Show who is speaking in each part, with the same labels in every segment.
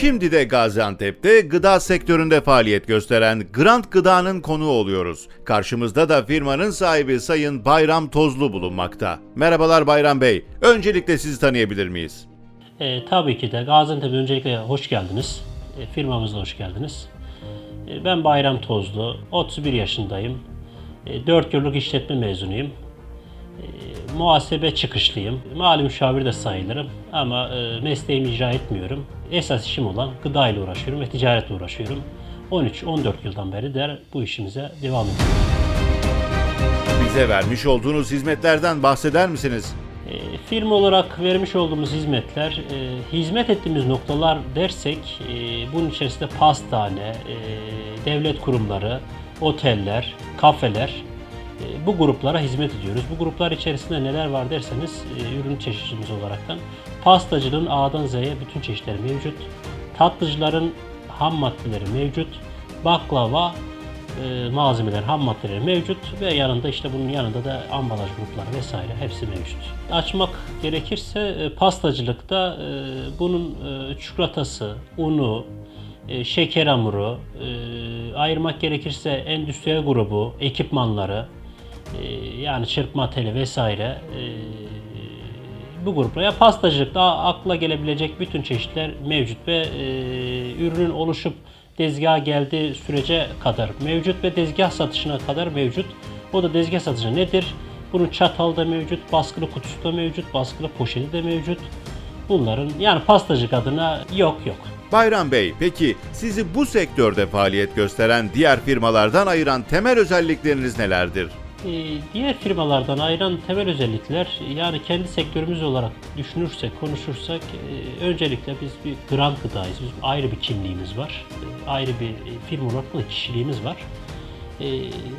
Speaker 1: Şimdi de Gaziantep'te gıda sektöründe faaliyet gösteren Grant Gıda'nın konuğu oluyoruz. Karşımızda da firmanın sahibi Sayın Bayram Tozlu bulunmakta. Merhabalar Bayram Bey. Öncelikle sizi tanıyabilir miyiz?
Speaker 2: E, tabii ki de Gaziantep'e öncelikle hoş geldiniz. E, firmamıza hoş geldiniz. E, ben Bayram Tozlu, 31 yaşındayım. E, 4 yıllık işletme mezunuyum. E, muhasebe çıkışlıyım. Mali müşavir de sayılırım ama e, mesleğimi icra etmiyorum. Esas işim olan gıda ile uğraşıyorum ve ticaretle uğraşıyorum. 13-14 yıldan beri de bu işimize devam ediyorum.
Speaker 1: Bize vermiş olduğunuz hizmetlerden bahseder misiniz?
Speaker 2: E, Firma olarak vermiş olduğumuz hizmetler, e, hizmet ettiğimiz noktalar dersek e, bunun içerisinde pastane, e, devlet kurumları, oteller, kafeler bu gruplara hizmet ediyoruz. Bu gruplar içerisinde neler var derseniz e, ürün çeşitimiz olaraktan pastacılığın A'dan Z'ye bütün çeşitleri mevcut. Tatlıcıların ham maddeleri mevcut. Baklava, e, malzemeler, ham maddeleri mevcut ve yanında işte bunun yanında da ambalaj grupları vesaire hepsi mevcut. Açmak gerekirse e, pastacılıkta e, bunun e, çikolatası, unu, e, şeker hamuru, e, ayırmak gerekirse endüstriyel grubu, ekipmanları, e, yani çırpma teli vesaire e, bu gruplara ya pastacılıkta akla gelebilecek bütün çeşitler mevcut ve e, ürünün oluşup tezgaha geldiği sürece kadar mevcut ve tezgah satışına kadar mevcut. O da tezgah satışı nedir? Bunun çatal da mevcut, baskılı kutusu da mevcut, baskılı poşeti de mevcut. Bunların yani pastacılık adına yok yok.
Speaker 1: Bayram Bey, peki sizi bu sektörde faaliyet gösteren diğer firmalardan ayıran temel özellikleriniz nelerdir?
Speaker 2: Ee, diğer firmalardan ayıran temel özellikler yani kendi sektörümüz olarak düşünürsek, konuşursak e, öncelikle biz bir grant gıdayız. Bizim ayrı bir kimliğimiz var. Ayrı bir e, firma olarak da kişiliğimiz var. E,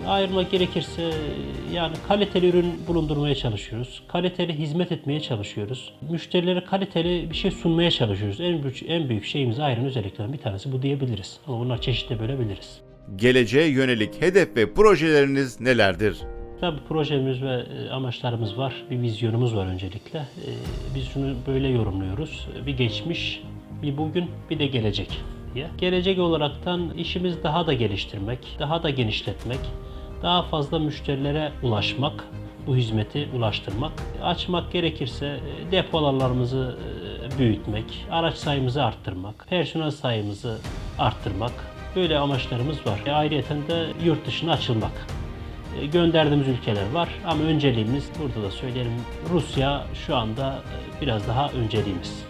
Speaker 2: ayırmak gerekirse yani kaliteli ürün bulundurmaya çalışıyoruz. Kaliteli hizmet etmeye çalışıyoruz. Müşterilere kaliteli bir şey sunmaya çalışıyoruz. En büyük, en büyük şeyimiz ayıran özelliklerden bir tanesi bu diyebiliriz. Ama bunlar çeşitli bölebiliriz.
Speaker 1: Geleceğe yönelik hedef ve projeleriniz nelerdir?
Speaker 2: Tabii projemiz ve e, amaçlarımız var. Bir vizyonumuz var öncelikle. E, Biz şunu böyle yorumluyoruz. Bir geçmiş, bir bugün, bir de gelecek diye. Gelecek olaraktan işimiz daha da geliştirmek, daha da genişletmek, daha fazla müşterilere ulaşmak, bu hizmeti ulaştırmak. Açmak gerekirse e, depolarımızı büyütmek, araç sayımızı arttırmak, personel sayımızı arttırmak. Böyle amaçlarımız var. E, Ayrıca de yurt dışına açılmak. E, gönderdiğimiz ülkeler var ama önceliğimiz burada da söyleyelim Rusya şu anda e, biraz daha önceliğimiz.